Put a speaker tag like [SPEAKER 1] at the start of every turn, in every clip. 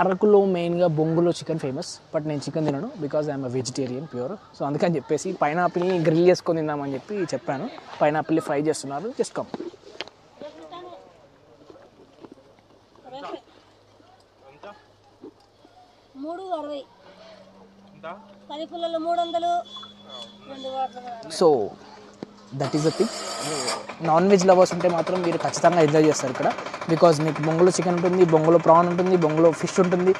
[SPEAKER 1] అరకులో మెయిన్గా బొంగులో చికెన్ ఫేమస్ బట్ నేను చికెన్ తినను because I'm vegetarian pure so అందుకని చెప్పేసి పైనాపిల్ని గ్రిల్ చేసుకొని తిందామని చెప్పి చెప్పాను. పైనాపిల్ని ఫ్రై చేస్తున్నారు. జస్ట్ కమ్
[SPEAKER 2] మూడు అరవై. పది పుల్లలు మూడు వందలు.
[SPEAKER 1] So that is the thing non veg lovers ఉంటే మాత్రం మీరు ఖచ్చితంగా ఎంజాయ్ చేస్తారు ఇక్కడ. బికాజ్ మీకు బొంగులో చికెన్ ఉంటుంది బొంగులో ప్రాన్ ఉంటుంది బొంగులో ఫిష్ ఉంటుంది.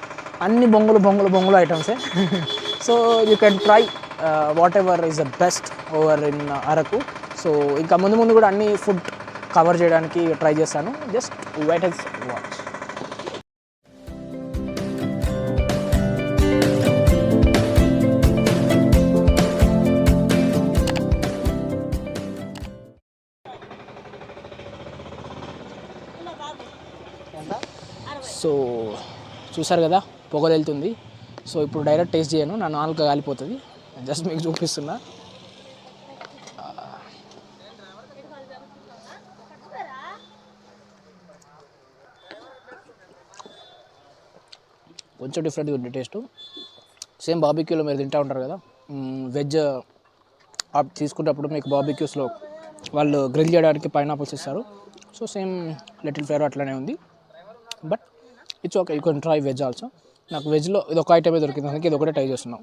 [SPEAKER 1] అన్ని బొంగులు బొంగులు బొంగులు ఐటమ్సే so you can try whatever is the best over in Araku so ఇంకా ముందు ముందు కూడా అన్ని ఫుడ్ కవర్ చేయడానికి ట్రై చేస్తాను. Just wait yes what so చూసారు కదా పొగలు వెళ్తుంది. సో ఇప్పుడు డైరెక్ట్ టేస్ట్ చేయను నా నాలుగు కాలిపోతుంది. జస్ట్ మీకు చూపిస్తున్నా. కొంచెం డిఫరెంట్గా ఉంది టేస్ట్. సేమ్ బాబిక్యూలో మీరు తింటూ ఉంటారు కదా. వెజ్ తీసుకునేటప్పుడు మీకు బాబిక్యూస్లో వాళ్ళు గ్రిల్ చేయడానికి పైనాపిల్స్ ఇస్తారు. సో సేమ్ లిటిల్ ఫ్లేవర్ అట్లనే ఉంది. But it's okay you can try veg also నాకు వెజ్లో ఇది ఒక ఐటమే దొరికింది అందుకే ఇది ఒకటే ట్రై చేస్తున్నాం.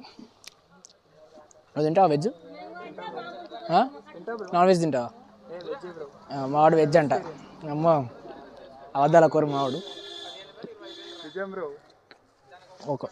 [SPEAKER 1] అది తింటావా వెజ్ నాన్ వెజ్ తింటావా? ఆ, మావాడు వెజ్ అంట. అమ్మ అబద్ధాల కూర మావాడు ఓకే.